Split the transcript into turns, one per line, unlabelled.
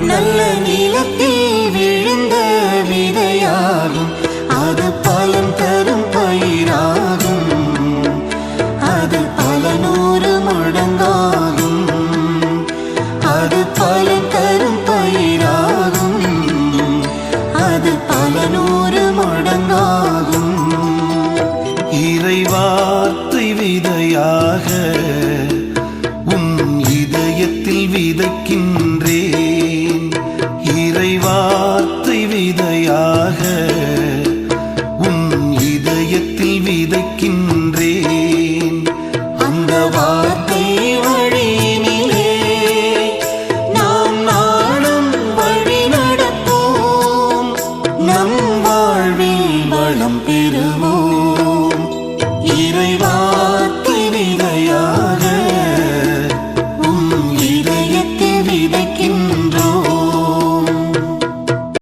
நல்ல நிலத்தில் விழுந்த விதையாகும். அது பலன் தரும் பயிராகும். அது பல நூறு மடங்காகும். அது பலன் தரும் பயிராகும். அது பல நூறு மடங்காகும்.
இறைவார்த்தை விதையாக வார்த்தை விதையாக உன் இதயத்தில் விதைக்கின்றேன்.
அந்த வார்த்தை வழியினிலே நாம் நாளும் வழி நடப்போம். நம் வாழ்வில் வளம் பெறுவோம்.